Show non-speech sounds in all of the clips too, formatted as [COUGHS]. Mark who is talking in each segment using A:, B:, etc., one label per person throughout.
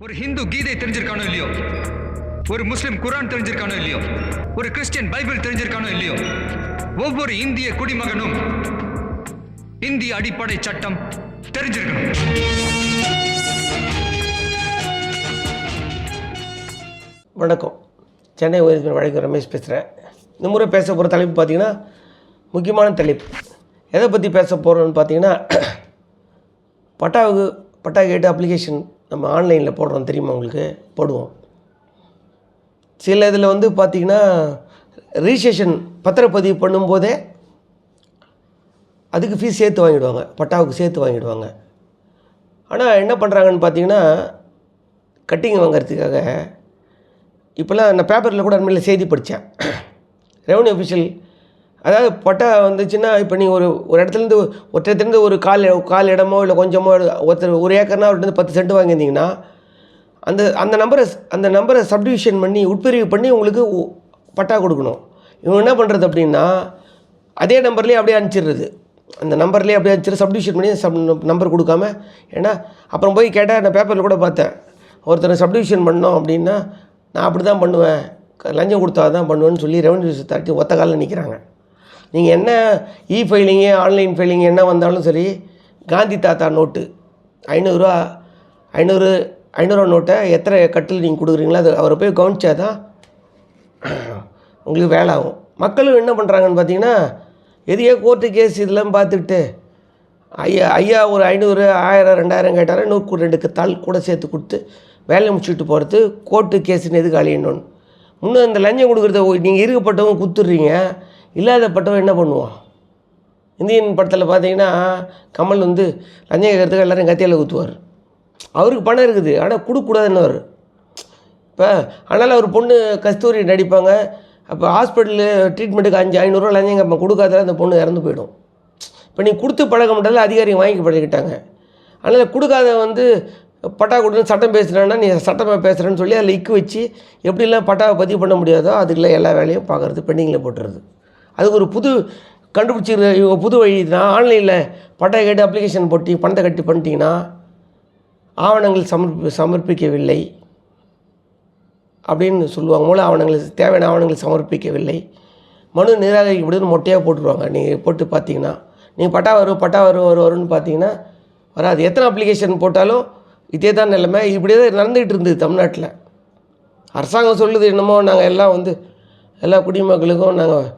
A: ஒரு ஹிந்து கீதை தெரிஞ்சிருக்கானோ இல்லையோ? ஒரு முஸ்லிம் குரான் தெரிஞ்சிருக்கானோ இல்லையோ? ஒரு கிறிஸ்டியன் பைபிள் தெரிஞ்சிருக்கானோ இல்லையோ? ஒவ்வொரு இந்திய குடிமகனும் இந்திய அடிப்படை சட்டம் தெரிஞ்சிருக்கணும்.
B: வணக்கம். சென்னை உயர்நீதிமன்ற வழக்கு ரமேஷ் பேசுகிறேன் இந்த முறை பேச போகிற தலைப்பு பார்த்தீங்கன்னா முக்கியமான தலைப்பு எதை பற்றி பேச போகிறோன்னு பார்த்தீங்கன்னா [CLEARS THROAT] பட்டாவுக்கு பட்டா கேட்டு அப்ளிகேஷன் நம்ம ஆன்லைனில் போடுறோம் தெரியுமா உங்களுக்கு? போடுவோம். சில இதில் வந்து பார்த்திங்கன்னா ரிஜிஸ்ட்ரேஷன் பத்திரப்பதிவு பண்ணும்போதே அதுக்கு ஃபீஸ் சேர்த்து வாங்கிடுவாங்க. பட்டாவுக்கு சேர்த்து வாங்கிடுவாங்க. ஆனால் என்ன பண்ணுறாங்கன்னு பார்த்தீங்கன்னா கட்டிங் வாங்குறதுக்காக இப்போல்லாம் நான் பேப்பரில் கூட அண்மையில் செய்தி படித்தேன் ரெவன்யூ அஃபிஷியல் அதாவது பட்டா வந்துச்சுன்னா இப்போ நீங்கள் ஒரு ஒரு இடத்துலேருந்து ஒருத்தர்லேருந்து ஒரு கால் கால் இடமோ இல்லை கொஞ்சமோ ஒருத்தர் ஒரு ஏக்கர்னா அவர்கிட்ட பத்து சென்ட் வாங்கியிருந்தீங்கன்னா அந்த அந்த நம்பரை அந்த நம்பரை சப்டிவிஷன் பண்ணி உட்பிரிவு பண்ணி உங்களுக்கு பட்டா கொடுக்கணும். இவங்க என்ன பண்ணுறது அப்படின்னா அதே நம்பர்லேயே அப்படியே அனுப்பிச்சிடுறது. அந்த நம்பர்லேயே அப்படியே அனுப்பிச்சிடு சப்டிவிஷன் பண்ணி சப் நம்பர் கொடுக்காம ஏன்னா அப்புறம் போய் கேட்டால் நான் பேப்பரில் கூட பார்த்தேன். ஒருத்தர் சப்டிவிஷன் பண்ணோம் அப்படின்னா நான் அப்படி தான் பண்ணுவேன் லஞ்சம் கொடுத்தா தான் பண்ணுவேன்னு சொல்லி ரெவன்யூ தட்டி ஒத்த காலில் நிற்கிறாங்க நீங்கள் என்ன இ ஃபைலிங்கு ஆன்லைன் ஃபைலிங் என்ன வந்தாலும் சரி காந்தி தாத்தா நோட்டு. ஐநூறுரூவா ஐநூறு ஐநூறுவா நோட்டை எத்தனை கட்டில் நீங்கள் கொடுக்குறீங்களோ அது அவரை போய் கவனிச்சா தான் உங்களுக்கு வேலை ஆகும். மக்களும் என்ன பண்ணுறாங்கன்னு பார்த்தீங்கன்னா எதையோ கோர்ட்டு கேஸ் இதெல்லாம் பார்த்துக்கிட்டு ஐயா ஐயா ஒரு ஐநூறு ஆயிரம் ரெண்டாயிரம் கேட்டாரா நூறு ரெண்டுக்கு தாள் கூட சேர்த்து கொடுத்து வேலையை முடிச்சுட்டு போகிறது கோர்ட்டு கேஸுன்னு எதுக்கு அழியணும்னு. இன்னும் இந்த லஞ்சம் கொடுக்குறத நீங்கள் இருக்கப்பட்டவங்க கொடுத்துட்றீங்க இல்லாதப்பட்டவன் என்ன பண்ணுவான்? இந்தியன் படத்தில் பார்த்தீங்கன்னா கமல் வந்து லஞ்சம் கேட்கறதுக்கு எல்லோரும் கத்தியால் குத்துவார். அவருக்கு பணம் இருக்குது. ஆனால் கொடுக்கக்கூடாதுன்னு இப்போ அதனால் அவர் பொண்ணு கஸ்தூரி நடிப்பாங்க. அப்போ ஹாஸ்பிட்டலு ட்ரீட்மெண்ட்டுக்கு அஞ்சு ஐநூறுரூவா லஞ்சம் கேட்பான். கொடுக்காதால அந்த பொண்ணு இறந்து போயிடும். இப்போ நீ கொடுத்து பழக முடியல அதிகாரிங்க வாங்கி பழகிட்டாங்க. அதனால் கொடுக்காத வந்து பட்டா கொடுன்னு சட்டம் பேசுகிறேன்னா நீ சட்டமாக பேசுகிறேன்னு சொல்லி அதில் இக்கு வச்சு எப்படிலாம் பட்டாவை பதிவு பண்ண முடியாதோ அதுக்குள்ள எல்லா வேலையும் பார்க்குறது பெண்டிங்கில் போட்டுறது. அதுக்கு ஒரு புது கண்டுபிடிச்சிரு இவங்க புது வழி தான் ஆன்லைனில் பட்டா கேட்டு அப்ளிகேஷன் போட்டு பணத்தை கட்டி பண்ணிட்டீங்கன்னா ஆவணங்கள் சமர்ப்பி சமர்ப்பிக்கவில்லை. அப்படின்னு சொல்லுவாங்க. மூல ஆவணங்கள் தேவையான ஆவணங்கள் சமர்ப்பிக்கவில்லை. மனு நிராகரிக்கப்படுதுன்னு மொட்டையாக போட்டுருவாங்க. நீங்கள் போட்டு பார்த்தீங்கன்னா நீங்கள் பட்டா வரும் பட்டா வரும் வரும் வரும்னு பார்த்தீங்கன்னா வராது. எத்தனை அப்ளிகேஷன் போட்டாலும் இதே தான் நிலைமை. இப்படியே தான் நடந்துகிட்டு இருந்தது தமிழ்நாட்டில். அரசாங்கம் சொல்லுது என்னமோ நாங்கள் எல்லாம் வந்து எல்லா குடிமக்களுக்கும் நாங்கள்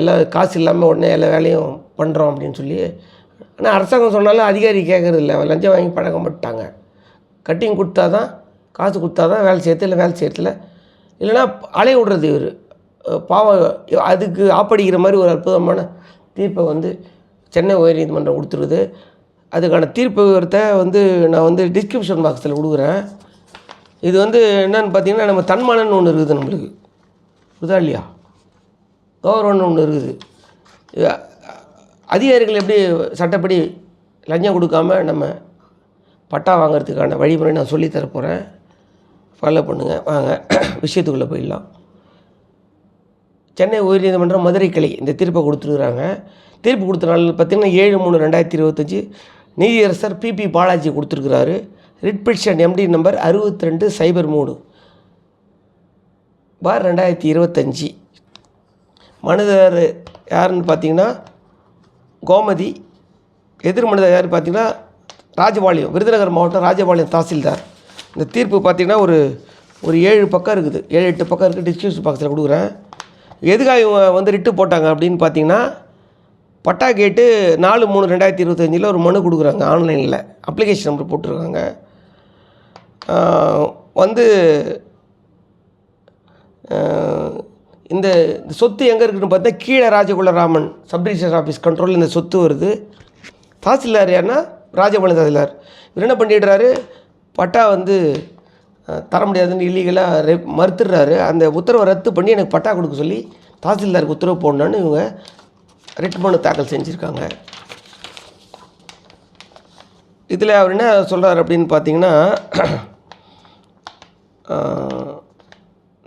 B: எல்லா காசு இல்லாமல் உடனே எல்லா வேலையும் பண்ணுறோம் அப்படின்னு சொல்லி ஆனால் அரசாங்கம் சொன்னாலும் அதிகாரி கேட்குறது இல்லை லஞ்சம் வாங்கி பழக்கம் பண்ணிட்டாங்க கட்டிங் கொடுத்தா தான் காசு கொடுத்தா தான் வேலை செய்யறது இல்லை வேலை செய்யறதில்ல இல்லைன்னா அலைய விடுறது இவர். பாவம் அதுக்கு ஆப்படிக்கிற மாதிரி ஒரு அற்புதமான தீர்ப்பை வந்து சென்னை உயர்நீதிமன்றம் கொடுத்துருது. அதுக்கான தீர்ப்பு விவரத்தை வந்து நான் வந்து டிஸ்கிரிப்ஷன் பாக்ஸில் கொடுக்குறேன். இது வந்து என்னன்னு பார்த்தீங்கன்னா நம்ம தன்மானன்னு ஒன்று இருக்குது நம்மளுக்கு. புரிதா இல்லையா? கௌரவம்னு ஒன்று இருக்குது. அதிகாரிகள் எப்படி சட்டப்படி லஞ்சம் கொடுக்காம நம்ம பட்டா வாங்குறதுக்கான வழிமுறை நான் சொல்லித் போகிறேன் ஃபாலோ பண்ணுங்கள் வாங்க. [COUGHS] விஷயத்துக்குள்ளே போயிடலாம். சென்னை உயர்நீதிமன்றம் மதுரை கிளை. இந்த தீர்ப்பை கொடுத்துருக்குறாங்க. தீர்ப்பு கொடுத்த நாள் பார்த்திங்கன்னா ஏழு மூணு ரெண்டாயிரத்தி இருபத்தஞ்சி நீதியரசர் BP Balaji கொடுத்துருக்குறாரு. Writ petition M D number அறுபத்தி ரெண்டு சைபர் மூணு. பார் ரெண்டாயிரத்தி இருபத்தஞ்சி. மனிதர் யாருன்னு பார்த்தீங்கன்னா கோமதி. எதிர் மனிதர் யார் பார்த்தீங்கன்னா ராஜபாளையம் விருதுநகர் மாவட்டம் ராஜபாளையம் தாசில்தார். இந்த தீர்ப்பு பார்த்தீங்கன்னா ஒரு ஒரு ஏழு பக்கம் இருக்குது. ஏழு எட்டு பக்கம் இருக்குது. டிஸ்கிரிப்ஷன் பாக்ஸில் கொடுக்குறேன். எதுக்காக இவங்க வந்து ரிட்டு போட்டாங்க அப்படின்னு பார்த்தீங்கன்னா பட்டா கேட்டு நாலு மூணு ரெண்டாயிரத்தி இருபத்தஞ்சில் ஒரு மனு கொடுக்குறாங்க ஆன்லைனில். அப்ளிகேஷன் நம்பர் போட்டிருக்காங்க. வந்து இந்த இந்த சொத்து எங்கே இருக்குதுன்னு பார்த்தா கீழே ராஜகுலராமன் சப்டிவிஷன் ஆஃபீஸ் கண்ட்ரோலில் இந்த சொத்து வருது. தாசில்தார் யாருன்னா? ராஜபாளையம் தாசில்தார். இவர் என்ன பண்ணிடுறாரு? பட்டா வந்து தர முடியாதுன்னு இல்லீகலாக ரெ மறுத்துடுறாரு. அந்த உத்தரவை ரத்து பண்ணி எனக்கு பட்டா கொடுக்க சொல்லி தாசில்தாருக்கு உத்தரவு போடணுன்னு இவங்க ரிட் மனு தாக்கல் செஞ்சுருக்காங்க. இதில் அவர் என்ன சொல்கிறார் அப்படின்னு பார்த்தீங்கன்னா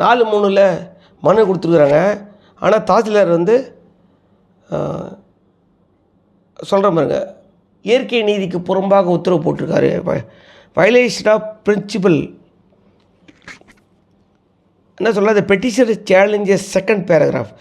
B: நாலு மூணில் மனு கொடுத்துருக்குறாங்க. ஆனால் தாசில்தார் வந்து சொல்கிற பாருங்க இயற்கை நீதிக்கு புறம்பாக உத்தரவு போட்டிருக்காரு. வயலேஷன் ஆஃப் பிரின்சிபல் என்ன சொல்ல petition challenges second paragraph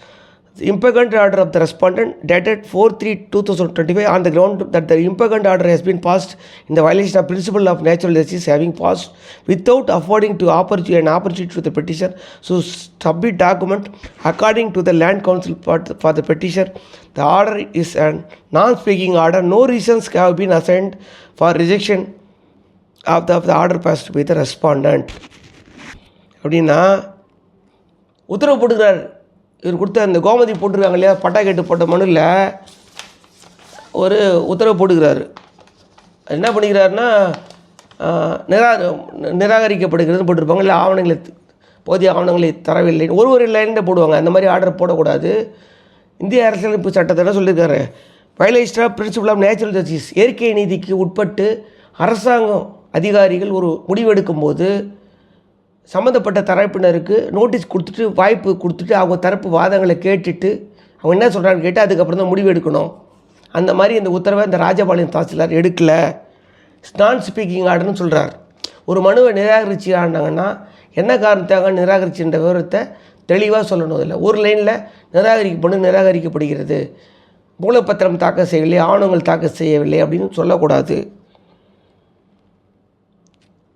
B: the impugned order of the respondent dated 4-3-2025 on the ground that the impugned order has been passed in the violation of principle of natural justice having passed without affording to opportunity an opportunity to the petitioner to submit document according to the land council for the, for the petitioner the order is a non-speaking order no reasons have been assigned for rejection of the, of the order passed by the respondent அப்படின்னா உத்தரவு போட்டுக்கிறார் இவர் கொடுத்த அந்த கோமதி போட்டிருக்காங்க இல்லையா? பட்டா கேட்டு போட்ட மனுவில் ஒரு உத்தரவு போட்டுக்கிறாரு. என்ன பண்ணிக்கிறாருன்னா நிரா நிராகரிக்கப்படுகிறதுன்னு போட்டிருப்பாங்க. இல்லை ஆவணங்களை போதிய ஆவணங்களை தரவில்லை. ஒரு ஒரு லைனில் போடுவாங்க. அந்த மாதிரி ஆர்டர் போடக்கூடாது. இந்திய அரசியலமைப்பு சட்டத்தை என்ன சொல்லியிருக்காரு? Violation principle of natural justice இயற்கை நீதிக்கு உட்பட்டு அரசாங்கம் அதிகாரிகள் ஒரு முடிவெடுக்கும் போது சம்மந்தப்பட்ட தரப்பினருக்கு நோட்டீஸ் கொடுத்துட்டு வாய்ப்பு கொடுத்துட்டு அவங்க தரப்பு வாதங்களை கேட்டுட்டு அவங்க என்ன சொல்கிறான்னு கேட்டு அதுக்கப்புறம் தான் முடிவு எடுக்கணும். அந்த மாதிரி இந்த உத்தரவை இந்த ராஜபாளையம் தாசில்தார் எடுக்கல. நான் ஸ்பீக்கிங் ஆர்டர்னு சொல்கிறார் ஒரு மனுவை நிராகரிச்சு ஆடினாங்கன்னா என்ன காரணத்தாக நிராகரிச்சுன்ற விவரத்தை தெளிவாக சொல்லணும் இல்லை ஒரு லைனில் நிராகரிக்கப்படும் நிராகரிக்கப்படுகிறது. மூலப்பத்திரம் தாக்கல் செய்யவில்லை ஆவணங்கள் தாக்கல் செய்யவில்லை அப்படின்னு சொல்லக்கூடாது.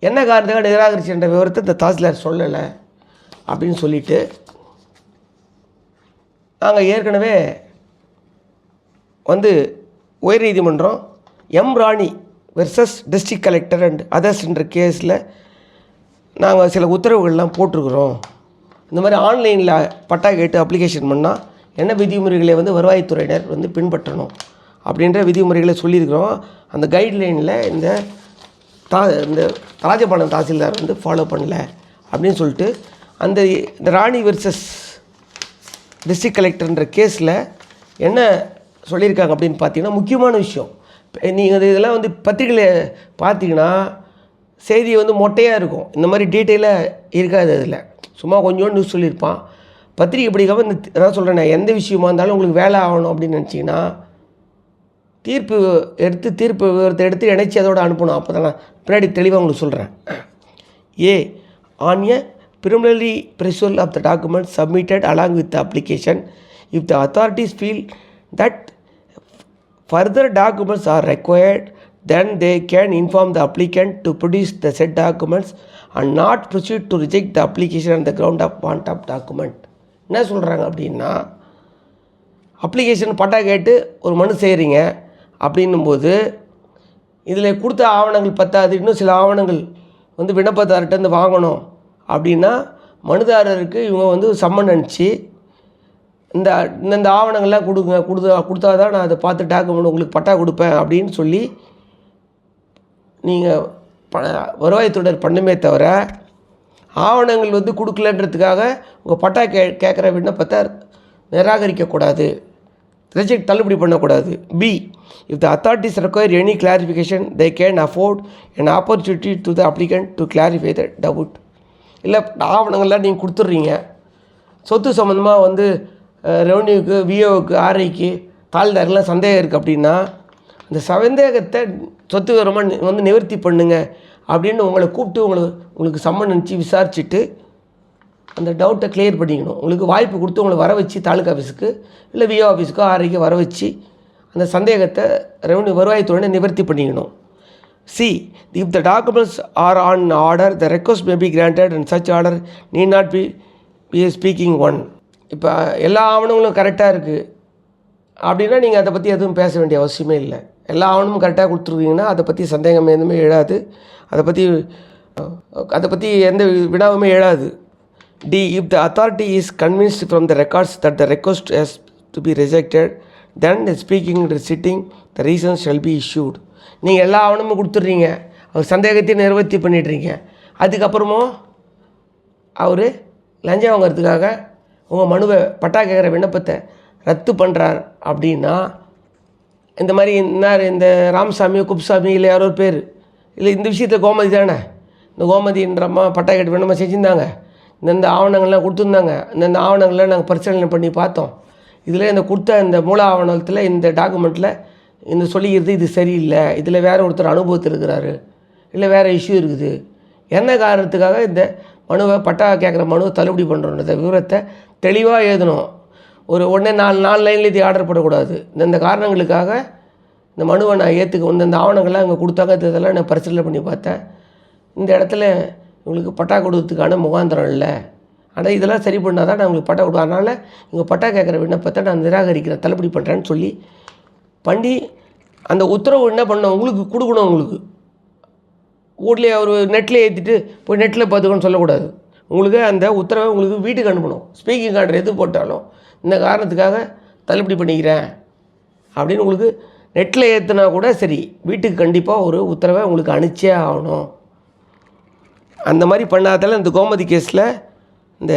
B: என்ன காரணத்துக்காக நிராகரிச்சு என்ற விவரத்தை இந்த தாசில்தார் சொல்லலை அப்படின்னு சொல்லிட்டு நாங்கள் ஏற்கனவே வந்து உயர்நீதிமன்றம் M Rani versus district collector and others என்ற கேஸில் நாங்கள் சில உத்தரவுகள்லாம் போட்டிருக்கிறோம். இந்த மாதிரி ஆன்லைனில் பட்டா கேட்டு அப்ளிகேஷன் பண்ணால் என்ன விதிமுறைகளை வந்து வருவாய்த்துறையினர் வந்து பின்பற்றணும் அப்படின்ற விதிமுறைகளை சொல்லியிருக்கிறோம். அந்த கைட்லைனில் இந்த தா இந்த ராஜபாளையம் தாசில்தார் வந்து ஃபாலோ பண்ணல அப்படின்னு சொல்லிட்டு அந்த இந்த ராணி வெர்சஸ் டிஸ்ட்ரிக்ட் கலெக்டர்ன்ற கேஸில் என்ன சொல்லியிருக்காங்க அப்படின்னு பார்த்தீங்கன்னா முக்கியமான விஷயம். நீங்கள் இதெல்லாம் வந்து பத்திரிகையில் பார்த்தீங்கன்னா செய்தி வந்து மொட்டையாக இருக்கும். இந்த மாதிரி டீட்டெயிலாக இருக்காது அதில். சும்மா கொஞ்சோண்டு நியூஸ் சொல்லியிருப்பான். பத்திரிகை படிக்காமல் இந்த நான் சொல்கிறேன் எந்த விஷயமா இருந்தாலும் உங்களுக்கு வேலை ஆகணும் அப்படின்னு நினச்சிங்கன்னா தீர்ப்பு எடுத்து தீர்ப்பு விவரத்தை எடுத்து இணைச்சி அதோட அனுப்பணும் அப்போ தான் நான் பின்னாடி தெளிவாக உங்களுக்கு சொல்கிறேன் A on a preliminary perusal of the document submitted along with application if the authorities feel that further documents are required then they can inform the applicant to produce the said documents and not proceed to reject the application on the ground of want of document என்ன சொல்கிறாங்க அப்படின்னா application பட்டா கேட்டு ஒரு மனு செய்கிறீங்க அப்படின்னும்போது இதில் கொடுத்த ஆவணங்கள் பத்தாது இன்னும் சில ஆவணங்கள் வந்து விண்ணப்பதார்கிட்ட இருந்து வாங்கணும் அப்படின்னா மனுதாரருக்கு இவங்க வந்து சம்மன் அனுப்பிச்சு இந்த இந்தந்த ஆவணங்கள்லாம் கொடுங்க கொடுத்தா கொடுத்தா தான் நான் அதை பார்த்து டாக்குமெண்ட் உங்களுக்கு பட்டா கொடுப்பேன் அப்படின்னு சொல்லி நீங்கள் ப வருவாய்த்துறையர் பண்ணுமே தவிர ஆவணங்கள் வந்து கொடுக்கலன்றதுக்காக உங்கள் பட்டா கே கேட்குற விண்ணப்பத்தை நிராகரிக்கக்கூடாது. ரிஜெக்ட் தள்ளுபடி பண்ணக்கூடாது. B if the authorities require any clarification they can afford and opportunity to the applicant to clarify the doubt இல்லை ஆவணங்கள்லாம் நீங்கள் கொடுத்துட்றீங்க சொத்து சம்மந்தமாக வந்து ரெவன்யூக்கு விஓவுக்கு ஆர்ஐக்கு தாழ்தாரெலாம் சந்தேகம் இருக்குது அப்படின்னா அந்த சந்தேகத்தை சொத்து விவரமாக வந்து நிவர்த்தி பண்ணுங்க அப்படின்னு உங்களை கூப்பிட்டு உங்களுக்கு உங்களுக்கு சம்மன் அனுப்பிச்சு விசாரிச்சுட்டு அந்த டவுட்டை கிளியர் பண்ணிக்கணும். உங்களுக்கு வாய்ப்பு கொடுத்து உங்களை வர வச்சு தாலுக்கா ஆஃபீஸுக்கு இல்லை விஓ ஆஃபீஸுக்கோ ஆர்ஐக்கு வர வச்சு அந்த சந்தேகத்தை ரெவன்யூ வருவாய்த்துறையினை நிவர்த்தி பண்ணிக்கணும். C if the documents are on order the request may be granted and such order need not be be speaking one இப்போ எல்லா ஆவணங்களும் கரெக்டாக இருக்குது அப்படின்னா நீங்கள் அதை பற்றி எதுவும் பேச வேண்டிய அவசியமே இல்லை. எல்லா ஆவணமும் கரெக்டாக கொடுத்துருக்கீங்கன்னா அதை பற்றி சந்தேகம் எதுவுமே எழாது அதை பற்றி அதை பற்றி எந்த வினாவுமே எழாது D if the authority is convinced from the records that the request has to be rejected then the speaking citing the reason shall be issued நீங்கள் எல்லா ஆவணமும் கொடுத்துட்றீங்க. அவர் சந்தேகத்தையும் நிவர்த்தி பண்ணிடுறீங்க. அதுக்கப்புறமும் அவர் லஞ்சம் வாங்குறதுக்காக உங்கள் மனுவை பட்டா கேட்குற விண்ணப்பத்தை ரத்து பண்ணுறார் அப்படின்னா இந்த மாதிரி இன்னார் இந்த ராமசாமி குப்சாமி இல்லை யாரோ ஒரு பேர். இல்லை இந்த விஷயத்தில் கோமதி தானே? இந்த கோமதின்றம்மா பட்டா கேட்டு விண்ணப்பம் செஞ்சுருந்தாங்க. இந்தந்த ஆவணங்கள்லாம் கொடுத்துருந்தாங்க. இந்தந்த ஆவணங்கள்லாம் நாங்கள் பரிசீலனை பண்ணி பார்த்தோம். இதில் இந்த கொடுத்த இந்த மூல ஆவணத்தில் இந்த டாக்குமெண்ட்டில் இந்த சொல்லிக்கிறது இது சரியில்லை. இதில் வேறு ஒருத்தர் அனுபவத்தில் இருக்கிறாரு. இல்லை வேறு இஷ்யூ இருக்குது. என்ன காரணத்துக்காக இந்த மனுவை பட்டா கேட்குற மனுவை தள்ளுபடி பண்ணுறோன்றத விவரத்தை தெளிவாக எழுதணும். ஒரு உடனே நாலு நாலு லைனில் இது ஆர்டர் போடக்கூடாது. இந்த இந்த காரணங்களுக்காக இந்த மனுவை நான் ஏற்றுக்க இந்த ஆவணங்கள்லாம் அங்கே கொடுத்தாங்க இதெல்லாம் நான் பரிசீலனை பண்ணி பார்த்தேன். இந்த இடத்துல உங்களுக்கு பட்டா கொடுக்கறதுக்கான முகாந்திரம் இல்லை. ஆனால் இதெல்லாம் சரி பண்ணால் தான் நான் உங்களுக்கு பட்டா கொடுப்பேன். அதனால் நீங்கள் பட்டா கேட்குற விண்ணப்பத்தை நான் நிராகரிக்கிறேன் தள்ளுபடி பண்ணுறேன்னு சொல்லி பண்ணி அந்த உத்தரவு என்ன பண்ணணும்? உங்களுக்கு கொடுக்கணும் உங்களுக்கு. ஊர்லேயே அவர் நெட்டில் ஏற்றிட்டு போய் நெட்டில் பார்த்துக்கணும்னு சொல்லக்கூடாது. உங்களுக்கு அந்த உத்தரவை உங்களுக்கு வீட்டுக்கு அனுப்பணும். ஸ்பீக்கிங் ஆர்டர் எது போட்டாலும் இந்த காரணத்துக்காக தள்ளுபடி பண்ணிக்கிறேன். அப்படின்னு உங்களுக்கு நெட்டில் ஏற்றுனா கூட சரி வீட்டுக்கு கண்டிப்பாக ஒரு உத்தரவை உங்களுக்கு அனுப்பிச்சே ஆகணும். அந்த மாதிரி பண்ணாதால இந்த கோமதி கேஸில் இந்த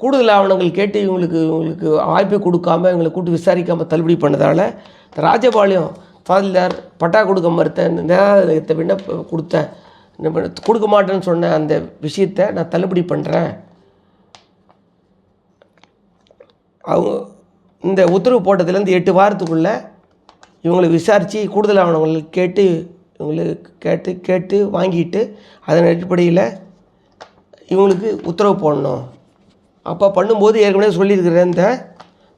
B: கூடுதல் ஆவணங்கள் கேட்டு இவங்களுக்கு இவங்களுக்கு வாய்ப்பை கொடுக்காம இவங்களை கூட்டு விசாரிக்காமல் தள்ளுபடி பண்ணதால் ராஜபாளையம் தாதில்தார் பட்டா கொடுக்க மறுத்த இந்த நிராகரித்த விண்ணப்ப கொடுத்த கொடுக்க மாட்டேன்னு சொன்ன அந்த விஷயத்தை நான் தள்ளுபடி பண்ணுறேன் அவங்க இந்த உத்தரவு போட்டதுலேருந்து எட்டு வாரத்துக்குள்ளே இவங்களை விசாரித்து கூடுதல் ஆவணங்கள் கேட்டு இவங்களுக்கு கேட்டு கேட்டு வாங்கிட்டு அதன் அடிப்படையில் இவங்களுக்கு உத்தரவு போடணும். அப்போ பண்ணும்போது ஏற்கனவே சொல்லியிருக்கிற இந்த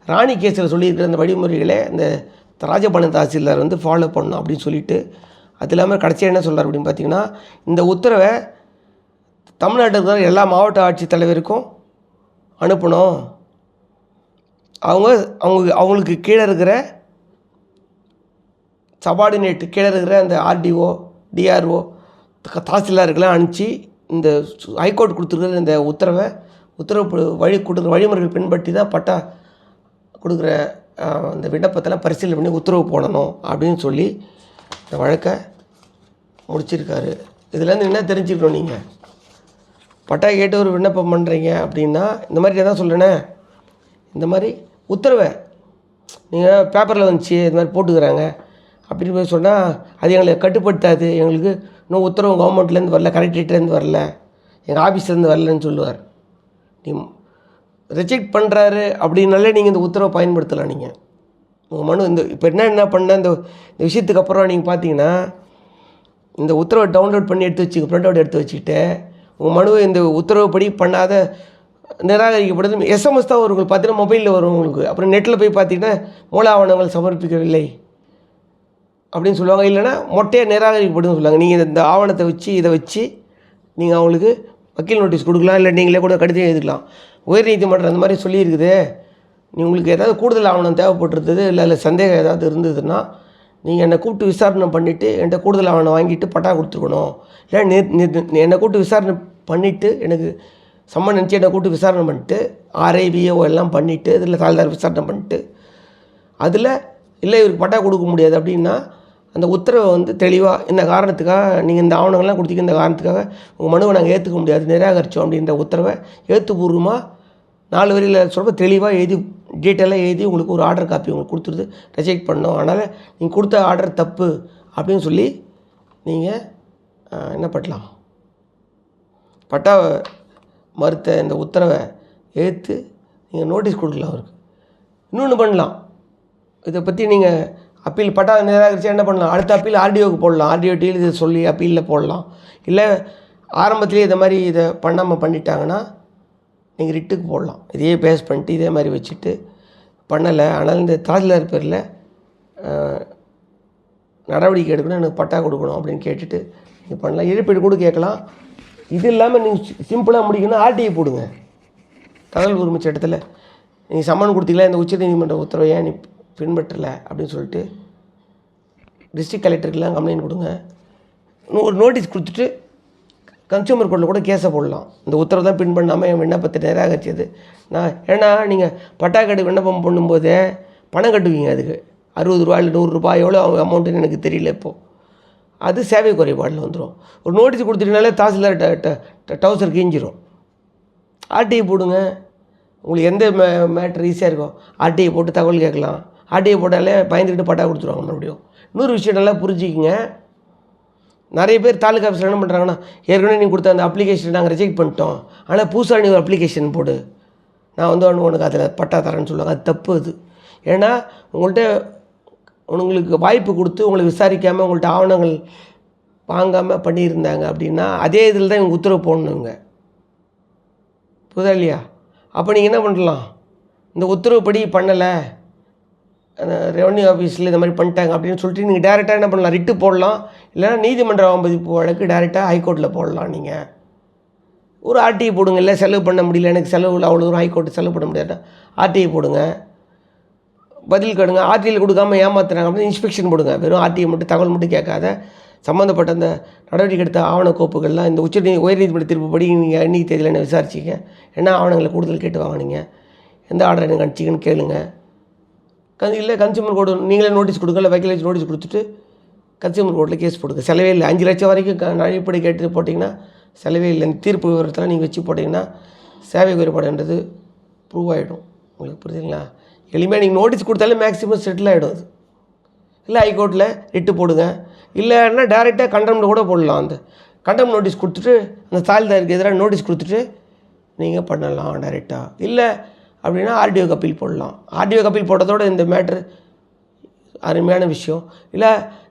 B: ராணி கேஸில் சொல்லியிருக்கிற அந்த வழிமுறைகளை இந்த ராஜபாளையம் தாசில்தார் வந்து ஃபாலோ பண்ணணும் அப்படின்னு சொல்லிட்டு அது இல்லாமல் கடைசியாக என்ன சொல்கிறார் அப்படின்னு பார்த்தீங்கன்னா இந்த உத்தரவை தமிழ்நாட்டில் இருக்கிற எல்லா மாவட்ட ஆட்சித்தலைவருக்கும் அனுப்பணும். அவங்க அவங்க அவங்களுக்கு கீழே இருக்கிற சபார்டினேட்டு கீழே இருக்கிற அந்த ஆர்டிஓ டிஆர்ஓ தாசில்தாருக்கெல்லாம் அனுப்பிச்சி இந்த ஹைகோர்ட் கொடுத்துருக்குற இந்த உத்தரவை உத்தரவு வழி கொடுக்குற வழிமுறைகள் பின்பற்றி தான் பட்டா கொடுக்குற அந்த விண்ணப்பத்தெல்லாம் பரிசீலனை பண்ணி உத்தரவு போடணும் அப்படின்னு சொல்லி இந்த வழக்கை முடிச்சிருக்காரு. இதுலேருந்து என்ன தெரிஞ்சுக்கணும் நீங்கள் பட்டா கேட்டு ஒரு விண்ணப்பம் பண்ணுறீங்க அப்படின்னா இந்த மாதிரி தான் சொல்கிறேனே இந்த மாதிரி உத்தரவை நீங்கள் பேப்பரில் வந்துச்சு இது மாதிரி போட்டுக்கிறாங்க. அப்படின்னு போய் சொன்னால் அது எங்களை கட்டுப்படுத்தாது. எங்களுக்கு இன்னும் உத்தரவு கவர்மெண்ட்லேருந்து வரல கலெக்டரேட்லேருந்து வரல. எங்கள் ஆஃபீஸ்லேருந்து வரலன்னு சொல்லுவார். நீ ரிஜெக்ட் பண்ணுறாரு அப்படின்னாலே நீங்கள் இந்த உத்தரவை பயன்படுத்தலாம் நீங்கள் உங்கள் மனு இந்த இப்போ என்ன என்ன பண்ண இந்த இந்த விஷயத்துக்கு அப்புறம் நீங்கள் பார்த்தீங்கன்னா இந்த உத்தரவை டவுன்லோட் பண்ணி எடுத்து வச்சுக்க ப்ரிண்ட் அவுட் எடுத்து வச்சுக்கிட்டு உங்கள் மனுவை இந்த உத்தரவுப்படி பண்ணாத நிராகரிக்கப்படுது எஸ்எம்எஸ் தான் வரும் உங்களுக்கு. பார்த்தீங்கன்னா மொபைலில் வரும் உங்களுக்கு. அப்புறம் நெட்டில் போய் பார்த்தீங்கன்னா மூல ஆவணங்கள் சமர்ப்பிக்கவில்லை. அப்படின்னு சொல்லுவாங்க. இல்லைன்னா மொட்டையை நிராகரிக்கப்படுதுன்னு சொல்லுவாங்க. நீங்கள் இந்த ஆவணத்தை வச்சு இதை வச்சு நீங்கள் அவங்களுக்கு வக்கீல் நோட்டீஸ் கொடுக்கலாம். இல்லை நீங்களே கூட கடிதம் எழுதிக்கலாம். உயர்நீதிமன்றம் அந்த மாதிரி சொல்லியிருக்குது. நீ உங்களுக்கு ஏதாவது கூடுதல் ஆவணம் தேவைப்பட்டிருந்தது இல்லை இல்லை சந்தேகம் ஏதாவது இருந்ததுன்னா நீங்கள் என்னை கூப்பிட்டு விசாரணை பண்ணிவிட்டு என்கிட்ட கூடுதல் ஆவணம் வாங்கிட்டு பட்டா கொடுத்துருக்கணும். இல்லை நே என்னை கூப்பிட்டு விசாரணை பண்ணிவிட்டு எனக்கு சம்மன் நினச்சி என்னை கூப்பிட்டு விசாரணை பண்ணிட்டு ஆர்ஐ விஓ எல்லாம் பண்ணிவிட்டு இதில் தாழ்தார் விசாரணை பண்ணிட்டு அதில் இல்லை இவருக்கு பட்டா கொடுக்க முடியாது அப்படின்னா அந்த உத்தரவை வந்து தெளிவாக இந்த காரணத்துக்காக நீங்கள் இந்த ஆவணங்கள்லாம் கொடுத்தீங்க இந்த காரணத்துக்காக உங்கள் மனுவை நாங்கள் ஏற்றுக்க முடியாது நிராகரித்தோம் அப்படின்ற உத்தரவை எழுத்துப்பூர்வமாக நாலு வரியில் சொல்ல தெளிவாக எழுதி டீட்டெயிலாக எழுதி உங்களுக்கு ஒரு ஆர்டர் காப்பி உங்களுக்கு கொடுத்துருது ரிஜெக்ட் பண்ணோம். அதனால் நீங்கள் கொடுத்த ஆர்டர் தப்பு அப்படின்னு சொல்லி நீங்கள் என்ன பண்ணலாம்? பட்டா மறுத்த இந்த உத்தரவை ஏற்று நீங்கள் நோட்டீஸ் கொடுக்கலாம் அவருக்கு. இன்னொன்று பண்ணலாம். இதை பற்றி நீங்கள் அப்பீல் பட்டா நிராகரிச்சா என்ன பண்ணலாம்? அடுத்த அப்பீல் ஆர்டிஓக்கு போடலாம். ஆர்டிஓ டீல் இதை சொல்லி அப்பீலில் போடலாம். இல்லை ஆரம்பத்திலேயே இதை மாதிரி இதை பண்ணாமல் பண்ணிட்டாங்கன்னா நீங்கள் ரிட்டுக்கு போடலாம். இதையே பேஸ் பண்ணிட்டு இதே மாதிரி வச்சுட்டு பண்ணலை. ஆனால் இந்த தாசில்தார் பேரில் நடவடிக்கை எடுக்கணும். எனக்கு பட்டா கொடுக்கணும் அப்படின்னு கேட்டுட்டு நீங்கள் பண்ணலாம். இழப்பீடு கூட கேட்கலாம். இது இல்லாமல் நீங்கள் சிம்பிளாக முடிக்கணும் ஆர்டிஐ போடுங்க. தகவல் உரிமை சட்டத்தில். நீங்கள் சம்மன் கொடுத்தீங்களா? இந்த உச்சநீதிமன்ற உத்தரவை ஏன் நீ பின்பற்றலை அப்படின்னு சொல்லிட்டு டிஸ்ட்ரிக்ட் கலெக்டருக்கெல்லாம் கம்ப்ளைண்ட் கொடுங்க. ஒரு நோட்டீஸ் கொடுத்துட்டு கன்சூமர் கோர்ட்டில் கூட கேஸை போடலாம். இந்த உத்தரவு தான் பின் பண்ணாமல் என் விண்ணப்பத்தை நிராகரிச்சது நான் ஏன்னா நீங்கள் பட்டாக்கடை விண்ணப்பம் பண்ணும்போதே பணம் கட்டுவீங்க அதுக்கு. அறுபது ரூபா இல்லை நூறுரூபா எவ்வளோ அமௌண்ட்டுன்னு எனக்கு தெரியல இப்போது அது சேவை குறைபாடில் வந்துடும் ஒரு நோட்டீஸ் கொடுத்துட்டீங்கனாலே தாசில்தார் ட- ட- ட- டவுசர் கிஞ்சிரும் ஆர்டிஐ போடுங்க. உங்களுக்கு எந்த மே மேட்ரு ஈஸியாக இருக்கும் ஆர்டிஐ போட்டு தகவல் கேட்கலாம். ஆர்டிஐ போட்டாலே பயந்துக்கிட்டு பட்டா கொடுத்துருவாங்க மறுபடியும். இன்னொரு விஷயம் நல்லா புரிஞ்சுக்கிங்க. நிறைய பேர் தாலுக்கா ஆஃபீஸில் என்ன பண்ணுறாங்கன்னா ஏற்கனவே நீ கொடுத்த அந்த அப்ளிகேஷன் நாங்கள் ரிஜெக்ட் பண்ணிட்டோம். ஆனால் புதுசாக நீ ஒரு அப்ளிகேஷன் போடு. நான் வந்து ஒன்று உனக்கு அதில் பட்டா தரேன்னு சொல்லுவாங்க. அது தப்பு அது. ஏன்னா உங்கள்கிட்ட உங்களுக்கு வாய்ப்பு கொடுத்து உங்களை விசாரிக்காமல் உங்கள்கிட்ட ஆவணங்கள் வாங்காமல் பண்ணியிருந்தாங்க அப்படின்னா அதே இதில் தான் இவங்க உத்தரவு போடணுங்க. புதா இல்லையா? அப்போ நீங்கள் என்ன பண்ணலாம்? இந்த உத்தரவுப்படி பண்ணலை. ரெவன்யூ ஆஃபீஸில் இந்த மாதிரி பண்ணிட்டாங்க அப்படின்னு சொல்லிட்டு நீங்கள் டேரெக்டாக என்ன பண்ணலாம்? ரிட்டு போடலாம். இல்லைன்னா நீதிமன்ற அவமதிப்பு வழக்கு டேரெக்டாக ஹைகோர்ட்டில் போடலாம் நீங்கள் ஒரு ஆர்டிஐ போடுங்க. இல்லை செலவு பண்ண முடியல. எனக்கு செலவு இல்லை. அவ்வளோ தூரம் ஹைகோர்ட்டு செலவு பண்ண முடியாது ஆர்டிஐ போடுங்க. பதில் கொடுங்க ஆர்டிஐயில் கொடுக்காம ஏமாத்துறாங்க அப்படின்னு இன்ஸ்பெக்ஷன் போடுங்க. வெறும் ஆர்டிஐ மட்டும் தகவல் மட்டும் கேட்காத. சம்மந்தப்பட்ட அந்த நடவடிக்கை எடுத்த ஆவண கோப்புகள்லாம் இந்த உச்ச நீ உயர்நீதிமன்ற தீர்ப்புப்படி நீங்கள் என்னைக்கு தேதியில் என்ன விசாரிச்சிங்க? என்ன ஆவணங்களை கூடுதல் கேட்டு வாங்கினீங்க? எந்த ஆர்டர் எனக்கு அனுப்பிச்சிங்கன்னு கேளுங்கள் கன் இல்லை கன்சியூமர் கோர்டு நீங்களே நோட்டீஸ் கொடுங்க இல்லை வக்கீல் வச்சு நோட்டீஸ் கொடுத்துட்டு கன்சியூமர் கோர்ட்டில் கேஸ் போடுங்க. செலவே இல்லை. அஞ்சு லட்சம் வரைக்கும் க- கேட்டு போட்டிங்கன்னா செலவே இல்லை. இந்த தீர்ப்பு விவரத்தில் நீங்கள் வச்சு போட்டிங்கன்னா சேவை குறைபாடுன்றது ப்ரூவ் ஆகிடும் உங்களுக்கு புரியுதுங்களா? எளிமையாக நீங்கள் நோட்டீஸ் கொடுத்தாலே மேக்ஸிமம் செட்டில் ஆகிடும் அது. இல்லை ஹைகோர்ட்டில் ரிட்டு போடுங்க. இல்லைன்னா டேரெக்டாக கண்டம்னு கூட போடலாம் அந்த. கண்டம் நோட்டீஸ் கொடுத்துட்டு அந்த தாழ்தாருக்கு எதிராக நோட்டீஸ் கொடுத்துட்டு நீங்கள் பண்ணலாம் டைரெக்டாக இல்லை அப்படின்னா ஆர்டிஓ அப்பீல் போடலாம். ஆர்டிஓக்கு அப்பீல் போட்டதோட இந்த மேட்ரு அருமையான விஷயம். இல்லை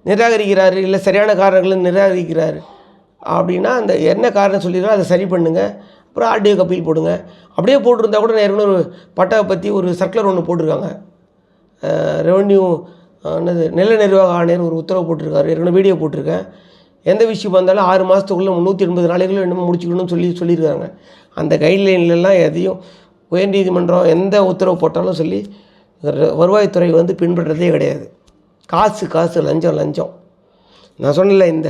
B: நிராகரிக்கிறாரு இல்லை சரியான காரணங்களை நிராகரிக்கிறாரு. அப்படின்னா அந்த என்ன காரணம் சொல்லிடுறோம் அதை சரி பண்ணுங்கள் அப்புறம் ஆர்டிஓ அப்பீல் போடுங்க. அப்படியே போட்டிருந்தா கூட நான் ஏற்கனவே ஒரு பட்டாவை பற்றி ஒரு சர்க்குலர் ஒன்று போட்டிருக்காங்க. ரெவன்யூ என்னது நில நிர்வாக ஆணையர் ஒரு உத்தரவு போட்டிருக்காரு. ஏற்கனவே வீடியோ போட்டிருக்கேன். எந்த விஷயம் வந்தாலும் ஆறு மாதத்துக்குள்ளே முந்நூற்றி எண்பது நாளைக்குள்ளே என்னமோ முடிச்சுக்கணும்னு சொல்லி சொல்லியிருக்காங்க. அந்த கைட்லைன்லலாம் எதையும் உயர்நீதிமன்றம் எந்த உத்தரவு போட்டாலும் சொல்லி வருவாய்த்துறை வந்து பின்பற்றதே கிடையாது. காசு காசு லஞ்சம் லஞ்சம். நான் சொன்னல இந்த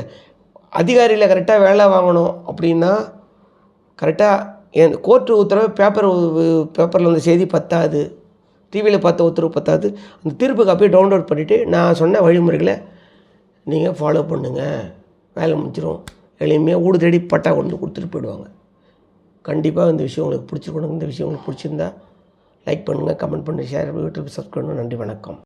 B: அதிகாரியில் கரெக்டாக வேலை வாங்கணும் அப்படின்னா கரெக்டாக என் கோர்ட்டு உத்தரவு பேப்பர் பேப்பரில் வந்த செய்தி பத்தாது. டிவியில் பார்த்த உத்தரவு பத்தாது. அந்த தீர்ப்பு காப்பியை டவுன்லோட் பண்ணிவிட்டு நான் சொன்ன வழிமுறைகளை நீங்கள் ஃபாலோ பண்ணுங்கள் வேலை முடிஞ்சிடும் எளிமையாக ஊடு தேடி பட்டா கொண்டு கொடுத்துட்டு போயிடுவாங்க. கண்டிப்பாக இந்த விஷயம் உங்களுக்கு பிடிச்சிருக்கணும். இந்த விஷயம் உங்களுக்கு பிடிச்சிருந்தா லைக் பண்ணுங்கள் கமெண்ட் பண்ணுங்கள் ஷேர் யூடியூப் சப்ஸ்கிரைப் பண்ணுங்கள் நன்றி வணக்கம்.